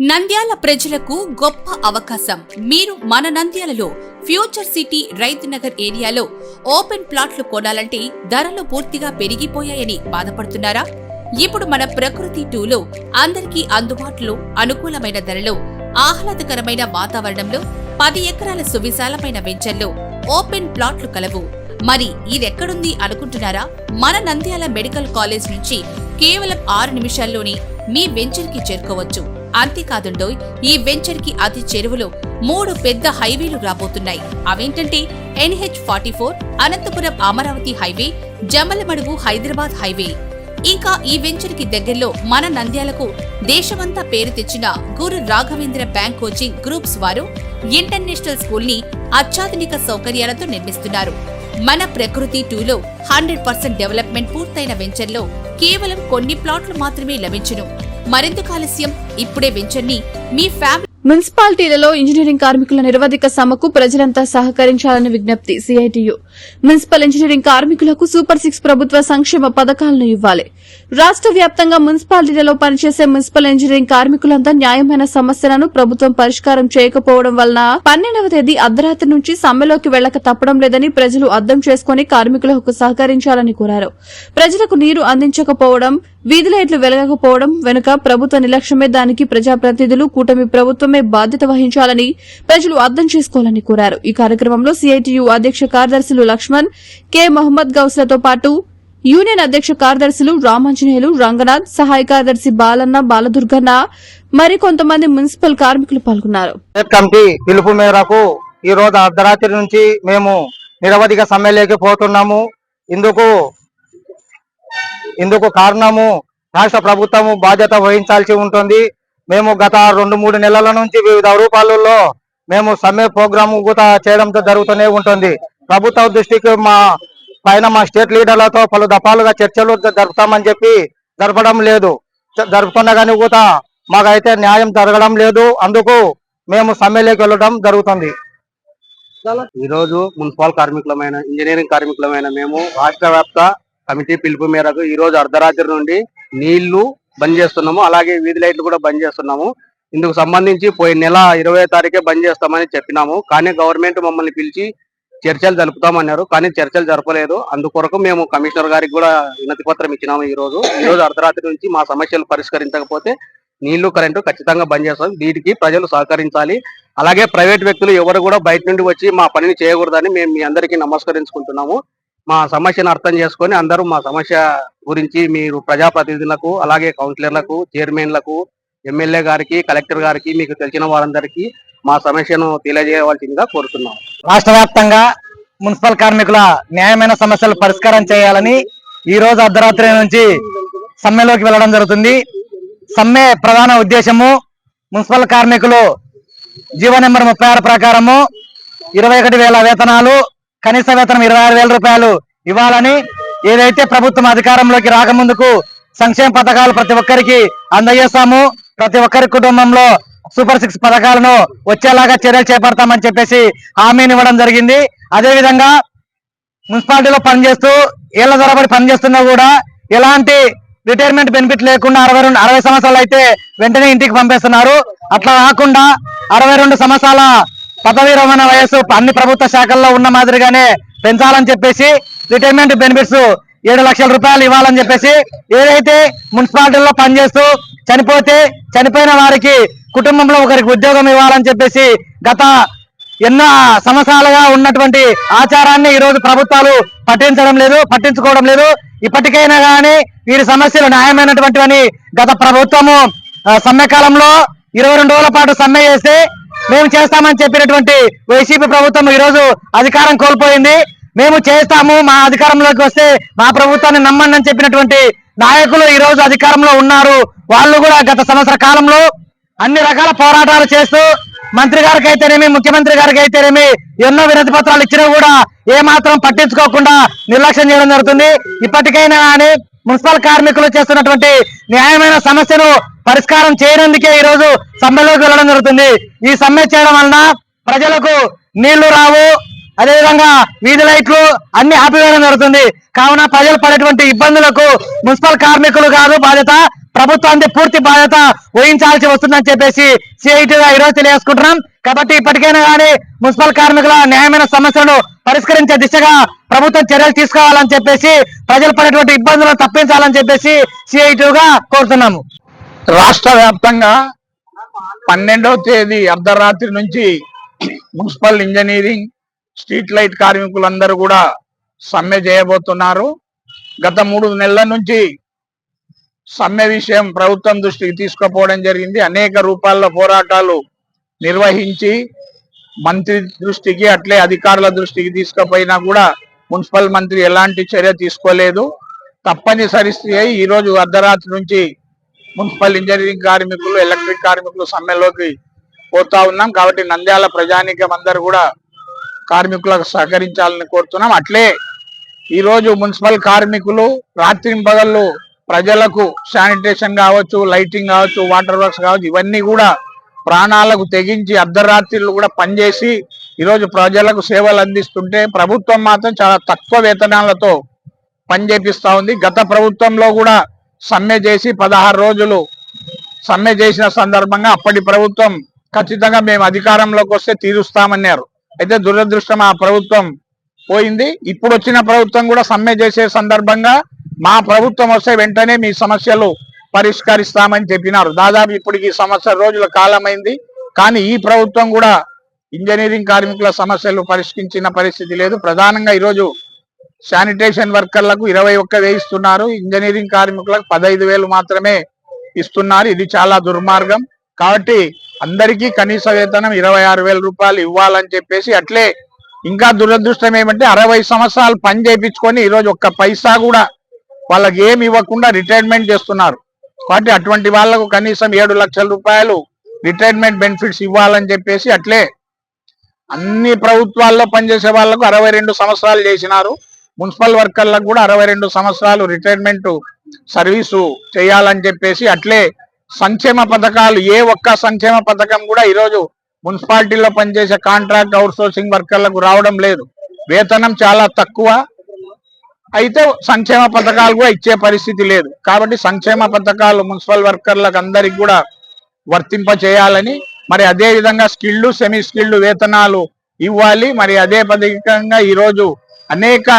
నంద్యాల ప్రజలకు గొప్ప అవకాశం. మీరు మన నంద్యాలలో ఫ్యూచర్ సిటీ రైతు నగర్ ఏరియాలో ఓపెన్ ప్లాట్లు కొనాలంటే ధరలు పూర్తిగా పెరిగిపోయాయని బాధపడుతున్నారా? ఇప్పుడు మన ప్రకృతి టూలో అందరికీ అందుబాటులో అనుకూలమైన ధరలో ఆహ్లాదకరమైన వాతావరణంలో పది ఎకరాల సువిశాలమైన వెంచర్లో ఓపెన్ ప్లాట్లు కలవు. మరి ఇదెక్కడుంది అనుకుంటున్నారా? మన నంద్యాల మెడికల్ కాలేజ్ నుంచి కేవలం ఆరు నిమిషాల్లోనే మీ వెంచర్కి చేరుకోవచ్చు. అంతేకాదుండోయ్ ఈ వెంచర్కి అతి చెరువులో మూడు పెద్ద హైవేలు రాబోతున్నాయి. అవేంటంటే NH forty four Anantapuram Amaravati highway Jammalamadugu Hyderabad highway. ఇంకా ఈ వెంచర్కి దగ్గరలో మన నంద్యాలకు దేశమంతా పేరు తెచ్చిన Guru Raghavendra bank coaching groups వారు ఇంటర్నేషనల్ స్కూల్ని అత్యాధునిక సౌకర్యాలతో నిర్మిస్తున్నారు. మన ప్రకృతి టూలో హండ్రెడ్ పర్సెంట్ డెవలప్మెంట్ పూర్తయిన వెంచర్లో కేవలం కొన్ని ప్లాట్లు మాత్రమే లభించును. మరెందుకు ఆలస్యం ఇప్పుడే వెంచర్ని మీ ఫ్యామిలీ మున్సిపాలిటీలలో ఇంజనీరింగ్ కార్మికుల నిరవధిక సమ్మెకు ప్రజలంతా సహకరించాలని విజ్ఞప్తి సిఐటియు. మున్సిపల్ ఇంజనీరింగ్ కార్మికులకు సూపర్ సిక్స్ ప్రభుత్వ సంక్షేమ పథకాలను ఇవ్వాలి. రాష్ట్ర వ్యాప్తంగా మున్సిపాలిటీలలో పనిచేసే మున్సిపల్ ఇంజనీరింగ్ కార్మికులంతా న్యాయమైన సమస్యలను ప్రభుత్వం పరిష్కారం చేయకపోవడం వలన పన్నెండవ తేదీ అర్ధరాత్రి నుంచి సమ్మెలోకి వెళ్ళక తప్పడం లేదని ప్రజలు అర్థం చేసుకుని కార్మికులకు సహకరించాలని కోరారు. ప్రజలకు నీరు అందించకపోవడం వీధి లైట్లు వెలగకపోవడం వెనుక ప్రభుత్వ నిర్లక్ష్యమే దానికి ప్రజాప్రతినిధులు కూటమి ప్రభుత్వం ప్రభుత్వమే బాధ్యత వహించాలని ప్రజలు అర్థం చేసుకోవాలని కోరారు. ఈ కార్యక్రమంలో సిఐటియు అధ్యక్ష కార్యదర్శులు లక్ష్మణ్ కె. మహమ్మద్ గౌస్లతో పాటు యూనియన్ అధ్యక్ష కార్యదర్శులు రామాంజనేయులు రంగనాథ్ సహాయ కార్యదర్శి బాలన్న బాలదుర్గన్న మరికొంతమంది మున్సిపల్ కార్మికులు పాల్గొన్నారు. కమిటీ పిలుపు మేరకు ఈ రోజు అర్ధరాత్రి నుంచి మేము నిరవధిక సమ్మెలోకి పోతున్నాము. ఇందుకు ఇందుకు కారణము రాష్ట్ర ప్రభుత్వము బాధ్యత వహించాల్సి ఉంటుంది. మేము గత రెండు మూడు నెలల నుంచి వివిధ రూపాలలో మేము సమ్మె ప్రోగ్రామ్ కూడా చేయడంతో జరుగుతూనే ఉంటుంది. ప్రభుత్వ దృష్టికి మా పైన మా స్టేట్ లీడర్లతో పలు దఫాలుగా చర్చలు జరుపుతామని చెప్పి జరపడం లేదు. చ- కానీ కూడా మాకైతే న్యాయం జరగడం లేదు. అందుకు మేము సమ్మెలోకి వెళ్ళడం జరుగుతుంది. ఈరోజు మున్సిపల్ కార్మికులమైన ఇంజనీరింగ్ కార్మికులమైన మేము రాష్ట్ర వ్యాప్త కమిటీ పిలుపు మేరకు ఈరోజు అర్ధరాత్రి నుండి నీళ్ళు బంద్ చేస్తున్నాము. అలాగే వీధి లైట్లు కూడా బంద్ చేస్తున్నాము. ఇందుకు సంబంధించి పోయిన నెల ఇరవై తారీఖే బంద్ చేస్తామని చెప్పినాము. కానీ గవర్నమెంట్ మమ్మల్ని పిలిచి చర్చలు జరుపుతామన్నారు. కానీ చర్చలు జరపలేదు. అందుకొరకు మేము కమిషనర్ గారికి కూడా వినతి పత్రం ఇచ్చినాము ఈ రోజు ఈ రోజు అర్ధరాత్రి నుంచి మా సమస్యలు పరిష్కరించకపోతే నీళ్ళు కరెంటు ఖచ్చితంగా బంద్ చేస్తాం. వీటికి ప్రజలు సహకరించాలి. అలాగే ప్రైవేట్ వ్యక్తులు ఎవరు కూడా బయట నుండి వచ్చి మా పనిని చేయకూడదని మేము మీ అందరికీ నమస్కరించుకుంటున్నాము. మా సమస్యను అర్థం చేసుకొని అందరూ మా సమస్య గురించి మీరు ప్రజాప్రతినిధులకు అలాగే కౌన్సిలర్లకు చైర్మన్లకు ఎమ్మెల్యే గారికి కలెక్టర్ గారికి మీకు తెలిసిన వారందరికీ మా సమస్యను తెలియజేయవలసిందిగా కోరుతున్నాం. రాష్ట్ర వ్యాప్తంగా మున్సిపల్ కార్మికుల న్యాయమైన సమస్యలు పరిష్కారం చేయాలని ఈ రోజు అర్ధరాత్రి నుంచి సమ్మెలోకి వెళ్ళడం జరుగుతుంది. సమ్మె ప్రధాన ఉద్దేశము మున్సిపల్ కార్మికులు జీవో నెంబర్ ముప్పై ఆరు ప్రకారము ఇరవై ఒకటి వేల వేతనాలు కనీస వేతనం ఇరవై ఆరు వేల రూపాయలు ఇవ్వాలని ఏదైతే ప్రభుత్వం అధికారంలోకి రాకముందుకు సంక్షేమ పథకాలు ప్రతి ఒక్కరికి అందజేస్తాము ప్రతి ఒక్కరి కుటుంబంలో సూపర్ సిక్స్ పథకాలను వచ్చేలాగా చర్యలు చేపడతామని చెప్పేసి హామీని ఇవ్వడం జరిగింది. అదేవిధంగా మున్సిపాలిటీలో పనిచేస్తూ ఏళ్ళ తరబడి పనిచేస్తున్నా కూడా ఎలాంటి రిటైర్మెంట్ బెనిఫిట్ లేకుండా అరవై రెండు అరవై సంవత్సరాలు అయితే వెంటనే ఇంటికి పంపిస్తున్నారు. అట్లా కాకుండా అరవై రెండు సంవత్సరాల పదవీ రమణ వయస్సు అన్ని ప్రభుత్వ శాఖల్లో ఉన్న మాదిరిగానే పెంచాలని చెప్పేసి రిటైర్మెంట్ బెనిఫిట్స్ ఏడు లక్షల రూపాయలు ఇవ్వాలని చెప్పేసి ఏదైతే మున్సిపాలిటీల్లో పనిచేస్తూ చనిపోతే చనిపోయిన వారికి కుటుంబంలో ఒకరికి ఉద్యోగం ఇవ్వాలని చెప్పేసి గత ఎన్నో సంవత్సరాలుగా ఉన్నటువంటి ఆచారాన్ని ఈ రోజు ప్రభుత్వాలు పట్టించడం లేదు పట్టించుకోవడం లేదు. ఇప్పటికైనా కానీ వీరి సమస్యలు న్యాయమైనటువంటివని గత ప్రభుత్వము సమ్మె కాలంలో ఇరవై రెండు రోజుల పాటు సమ్మె చేస్తే మేము చేస్తామని చెప్పినటువంటి వైసీపీ ప్రభుత్వం ఈరోజు అధికారం కోల్పోయింది. మేము చేస్తాము మా అధికారంలోకి వస్తే మా ప్రభుత్వాన్ని నమ్మండి అని చెప్పినటువంటి నాయకులు ఈ రోజు అధికారంలో ఉన్నారు. వాళ్ళు కూడా గత సంవత్సర కాలంలో అన్ని రకాల పోరాటాలు చేస్తూ మంత్రి గారికి అయితేనేమి ముఖ్యమంత్రి గారికి అయితేనేమి ఎన్నో వినతి పత్రాలు ఇచ్చినా కూడా ఏ మాత్రం పట్టించుకోకుండా నిర్లక్ష్యం చేయడం జరుగుతుంది. ఇప్పటికైనా కానీ మున్సిపల్ కార్మికులు చేస్తున్నటువంటి న్యాయమైన సమస్యను పరిష్కారం చేయనందుకే ఈ రోజు సమ్మెలోకి వెళ్ళడం జరుగుతుంది. ఈ సమ్మె చేయడం వలన ప్రజలకు నీళ్ళు రావు అదేవిధంగా వీధి లైట్లు అన్ని ఆపివేయడం జరుగుతుంది. కావున ప్రజలు పడేటువంటి ఇబ్బందులకు మున్సిపల్ కార్మికులు కాదు బాధ్యత ప్రభుత్వానికి పూర్తి బాధ్యత వహించాల్సి వస్తుందని చెప్పేసి సిఐటిగా ఈ రోజు తెలియజేసుకుంటున్నాం. కాబట్టి ఇప్పటికైనా కానీ మున్సిపల్ కార్మికుల న్యాయమైన సమస్యలను పరిష్కరించే దిశగా ప్రభుత్వం చర్యలు తీసుకోవాలని చెప్పేసి ప్రజలు పడేటువంటి ఇబ్బందులను తప్పించాలని చెప్పేసి సిఐటిగా కోరుతున్నాము. రాష్ట్ర వ్యాప్తంగా పన్నెండవ తేదీ అర్ధరాత్రి నుంచి మున్సిపల్ ఇంజనీరింగ్ స్ట్రీట్ లైట్ కార్మికులందరూ కూడా సమ్మె చేయబోతున్నారు. గత మూడు నెలల నుంచి సమ్మె విషయం ప్రభుత్వం దృష్టికి తీసుకుపోవడం జరిగింది. అనేక రూపాల్లో పోరాటాలు నిర్వహించి మంత్రి దృష్టికి అట్లే అధికారుల దృష్టికి తీసుకుపోయినా కూడా మున్సిపల్ మంత్రి ఎలాంటి చర్య తీసుకోలేదు. తప్పనిసరి అయి ఈ రోజు అర్ధరాత్రి నుంచి మున్సిపల్ ఇంజనీరింగ్ కార్మికులు ఎలక్ట్రిక్ కార్మికులు సమ్మెలోకి పోతా ఉన్నాం. కాబట్టి నంద్యాల ప్రజానీకం అందరూ కూడా కార్మికులకు సహకరించాలని కోరుతున్నాం. అట్లే ఈ రోజు మున్సిపల్ కార్మికులు రాత్రి పగళ్ళు ప్రజలకు శానిటేషన్ కావచ్చు లైటింగ్ కావచ్చు వాటర్ వర్క్స్ కావచ్చు ఇవన్నీ కూడా ప్రాణాలకు తెగించి అర్ధరాత్రులు కూడా పనిచేసి ఈరోజు ప్రజలకు సేవలు అందిస్తుంటే ప్రభుత్వం మాత్రం చాలా తక్కువ వేతనాలతో పనిచేపిస్తూ ఉంది. గత ప్రభుత్వంలో కూడా సమ్మె చేసి పదహారు రోజులు సమ్మె చేసిన సందర్భంగా అప్పటి ప్రభుత్వం ఖచ్చితంగా మేము అధికారంలోకి వస్తే తీరుస్తామన్నారు. అయితే దురదృష్టం ఆ ప్రభుత్వం పోయింది. ఇప్పుడు వచ్చిన ప్రభుత్వం కూడా సమ్మె చేసే సందర్భంగా మా ప్రభుత్వం వస్తే వెంటనే మీ సమస్యలు పరిష్కరిస్తామని చెప్పినారు. దాదాపు ఇప్పటికి సంవత్సర రోజుల కాలమైంది. కానీ ఈ ప్రభుత్వం కూడా ఇంజనీరింగ్ కార్మికుల సమస్యలు పరిష్కరించిన పరిస్థితి లేదు. ప్రధానంగా ఈరోజు శానిటేషన్ వర్కర్లకు ఇరవై ఒక్క వేయిస్తున్నారు ఇంజనీరింగ్ కార్మికులకు పదహైదు వేలు మాత్రమే ఇస్తున్నారు. ఇది చాలా దుర్మార్గం. కాబట్టి అందరికీ కనీస వేతనం ఇరవై ఆరు వేల రూపాయలు ఇవ్వాలని చెప్పేసి అట్లే ఇంకా దురదృష్టం ఏమంటే అరవై సంవత్సరాలు పని చేయించుకొని ఈరోజు ఒక్క పైసా కూడా వాళ్ళకి ఏమి ఇవ్వకుండా రిటైర్మెంట్ చేస్తున్నారు. కాబట్టి అటువంటి వాళ్ళకు కనీసం ఏడు లక్షల రూపాయలు రిటైర్మెంట్ బెనిఫిట్స్ ఇవ్వాలని చెప్పేసి అట్లే అన్ని ప్రభుత్వాల్లో పనిచేసే వాళ్ళకు అరవై రెండు సంవత్సరాలు చేసినారు. మున్సిపల్ వర్కర్లకు కూడా అరవై రెండు సంవత్సరాలు రిటైర్మెంట్ సర్వీసు చేయాలని చెప్పేసి అట్లే సంక్షేమ పథకాలు ఏ ఒక్క సంక్షేమ పథకం కూడా ఈరోజు మున్సిపాలిటీలో పనిచేసే కాంట్రాక్ట్ అవుట్ సోర్సింగ్ వర్కర్లకు రావడం లేదు. వేతనం చాలా తక్కువ. అయితే సంక్షేమ పథకాలు కూడా ఇచ్చే పరిస్థితి లేదు. కాబట్టి సంక్షేమ పథకాలు మున్సిపల్ వర్కర్లకు అందరికి కూడా వర్తింప చేయాలని మరి అదే విధంగా స్కిల్డ్ సెమీ స్కిల్డ్ వేతనాలు ఇవ్వాలి. మరి అదే పథకంగా ఈరోజు అనేక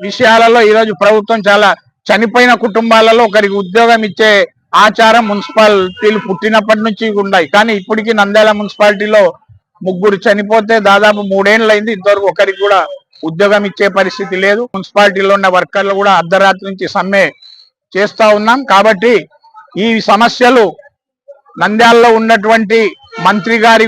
విషయాలలో ఈరోజు ప్రభుత్వం చాలా చనిపోయిన కుటుంబాలలో ఒకరికి ఉద్యోగం ఇచ్చే ఆచారం మున్సిపాలిటీలు పుట్టినప్పటి నుంచి ఉన్నాయి. కానీ ఇప్పటికీ నంద్యాల మున్సిపాలిటీలో ముగ్గురు చనిపోతే దాదాపు మూడేళ్ళు అయింది ఇంతవరకు ఒకరికి కూడా ఉద్యోగం ఇచ్చే పరిస్థితి లేదు. మున్సిపాలిటీలో ఉన్న వర్కర్లు కూడా అర్ధరాత్రి నుంచి సమ్మె చేస్తా ఉన్నాం. కాబట్టి ఈ సమస్యలు నంద్యాలలో ఉన్నటువంటి మంత్రి గారి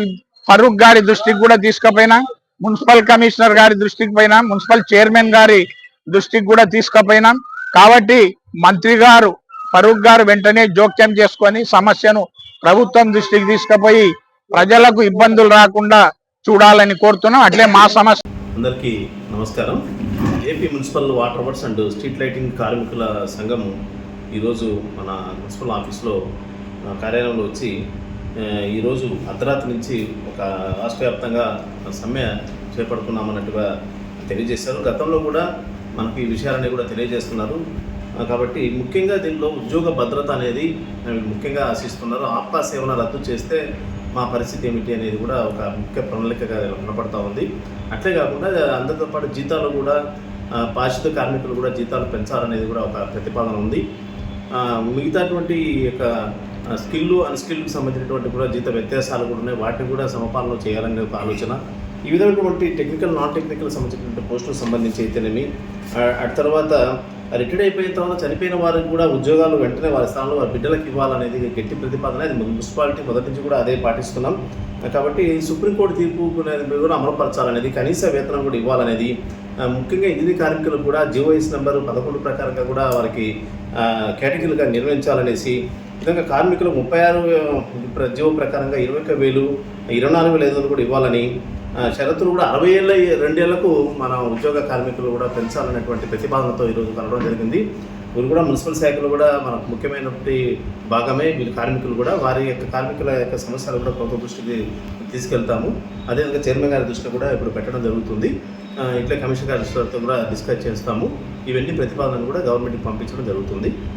ఫరూక్ గారి దృష్టికి కూడా తీసుకుపోయినా మున్సిపల్ కమిషనర్ గారి దృష్టికి పోయినా మున్సిపల్ చైర్మన్ గారి దృష్టికి కూడా తీసుకుపోయినాం. కాబట్టి మంత్రి గారు ఫరూక్ గారు వెంటనే జోక్యం చేసుకొని సమస్యను ప్రభుత్వం దృష్టికి తీసుకుపోయి ప్రజలకు ఇబ్బందులు రాకుండా చూడాలని కోరుతున్నాం. అట్లే మా సమస్య అందరికీ నమస్కారం. AP municipal water works and street lighting కార్మికుల సంఘం ఈరోజు మన మున్సిపల్ ఆఫీస్లో కార్యాలయంలో వచ్చి ఈరోజు అర్ధరాత్రి నుంచి ఒక రాష్ట్ర వ్యాప్తంగా సమ్మె చేపడుతున్నామన్నట్టుగా తెలియజేశారు. గతంలో కూడా మనకు ఈ విషయాలన్నీ కూడా తెలియజేస్తున్నారు. కాబట్టి ముఖ్యంగా దీనిలో ఉద్యోగ భద్రత అనేది ముఖ్యంగా ఆశిస్తున్నారు. ఆప్కా సేవన రద్దు చేస్తే మా పరిస్థితి ఏమిటి అనేది కూడా ఒక ముఖ్య ప్రణాళికగా కనపడతా ఉంది. అట్లే కాకుండా అందరితో పాటు జీతాలు కూడా పాశ్చిత కార్మికులు కూడా జీతాలు పెంచాలనేది కూడా ఒక ప్రతిపాదన ఉంది. మిగతాటువంటి యొక్క స్కిల్ అన్స్కిల్కి సంబంధించినటువంటి కూడా జీత వ్యత్యాసాలు కూడా ఉన్నాయి. వాటిని కూడా సమపాలన చేయాలనే ఒక ఆలోచన. ఈ విధమైనటువంటి టెక్నికల్ నాన్ టెక్నికల్ సంబంధించినటువంటి పోస్టులకు సంబంధించి అయితేనేమి ఆ, అటు తర్వాత రిటైర్డ్ అయిపోయిన తర్వాత చనిపోయిన వారికి కూడా ఉద్యోగాలు వెంటనే వారి స్థానంలో వారి బిడ్డలకు ఇవ్వాలనేది గట్టి ప్రతిపాదన. అది మున్సిపాలిటీ మొదటి నుంచి కూడా అదే పాటిస్తున్నాం. కాబట్టి సుప్రీంకోర్టు తీర్పు అనేది కూడా అమలుపరచాలనేది కనీస వేతనం కూడా ఇవ్వాలనేది ముఖ్యంగా ఇంజనీరింగ్ కార్మికులకు కూడా జీవోఎస్ నెంబర్ పదకొండు ప్రకారంగా కూడా వారికి కేటగిరీలుగా నిర్వహించాలనేసి విధంగా కార్మికులు ముప్పై ఆరు ప్ర- జీవో ప్రకారంగా ఇరవై ఒక్క వేలు ఇరవై నాలుగు వేల ఐదు వందలు కూడా ఇవ్వాలని షరతులు కూడా అరవై ఏళ్ళ రెండేళ్ళకు మన ఉద్యోగ కార్మికులు కూడా పెంచాలనేటువంటి ప్రతిపాదనతో ఈరోజు కలవడం జరిగింది. వీరు కూడా మున్సిపల్ శాఖలో కూడా మనకు ముఖ్యమైనటువంటి భాగమే. వీళ్ళు కార్మికులు కూడా వారి యొక్క కార్మికుల యొక్క సమస్యలు కూడా ప్రభుత్వ దృష్టికి తీసుకెళ్తాము. అదేవిధంగా చైర్మన్ గారి దృష్టిలో కూడా ఇప్పుడు పెట్టడం జరుగుతుంది. ఇట్లే ఇట్లా కమిషన్ గారి దృష్టితో కూడా డిస్కస్ చేస్తాము. ఇవన్నీ ప్రతిపాదనలు కూడా గవర్నమెంట్కి పంపించడం జరుగుతుంది.